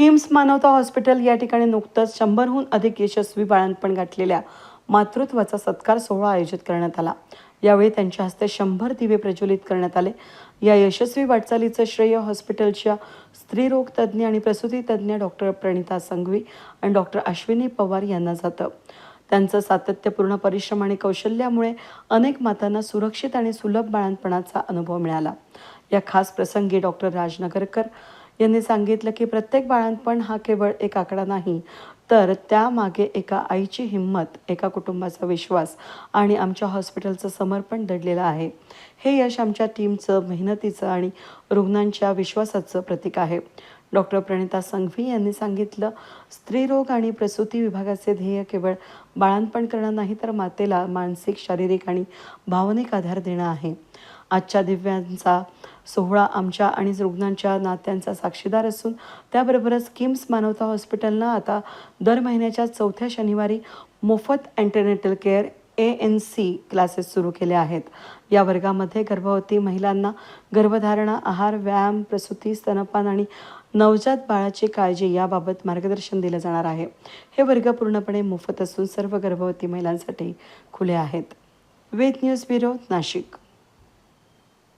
किम्स मानवता हॉस्पिटल या ठिकाणी नुकतंच शंभरहून अधिक यशस्वी बाळंतपण गाठलेल्या मातृत्वाचा सत्कार सोहळा आयोजित करण्यात आला. यावेळी त्यांच्या हस्ते शंभर दिवे प्रज्वलित करण्यात आले. या यशस्वी वाटचालीचं श्रेय हॉस्पिटलच्या स्त्रीरोग तज्ज्ञ आणि प्रसूती तज्ज्ञ डॉक्टर प्रणिता संघवी आणि डॉक्टर अश्विनी पवार यांना जातं. त्यांचं सातत्यपूर्ण परिश्रम आणि कौशल्यामुळे अनेक मातांना सुरक्षित आणि सुलभ बाळंतपणाचा अनुभव मिळाला. या खास प्रसंगी डॉक्टर राजनगरकर यांनी सांगितलं की प्रत्येक बाळंतपण हा केवळ एक आकडा नाही तर त्यामागे एका आईची हिंमत एका कुटुंबाचा विश्वास आणि आमच्या हॉस्पिटलचं समर्पण दडलेलं आहे. हे यश आमच्या टीमचं मेहनतीचं आणि रुग्णांच्या विश्वासाचं प्रतीक आहे. डॉक्टर प्रणिता संघवी यांनी सांगितलं स्त्रीरोग आणि प्रसूती विभागाचे ध्येय केवळ बाळंतपण करणं नाही तर मातेला मानसिक शारीरिक आणि भावनिक आधार देणं आहे. आजच्या दिव्यांचा सोहळा आमच्या आणि रुग्णांच्या नात्यांचा साक्षीदार असून त्याबरोबरच किम्स मानवता हॉस्पिटलनं आता दर महिन्याच्या चौथ्या शनिवारी मोफत antenatal care A N C classes सुरू केले आहेत. या वर्गामध्ये गर्भवती महिलांना गर्भधारणा आहार व्यायाम प्रसूती स्तनपान आणि नवजात बाळाची काळजी याबाबत मार्गदर्शन दिलं जाणार आहे. हे वर्ग पूर्णपणे मोफत असून सर्व गर्भवती महिलांसाठी खुले आहेत. Ved news bureau Nashik.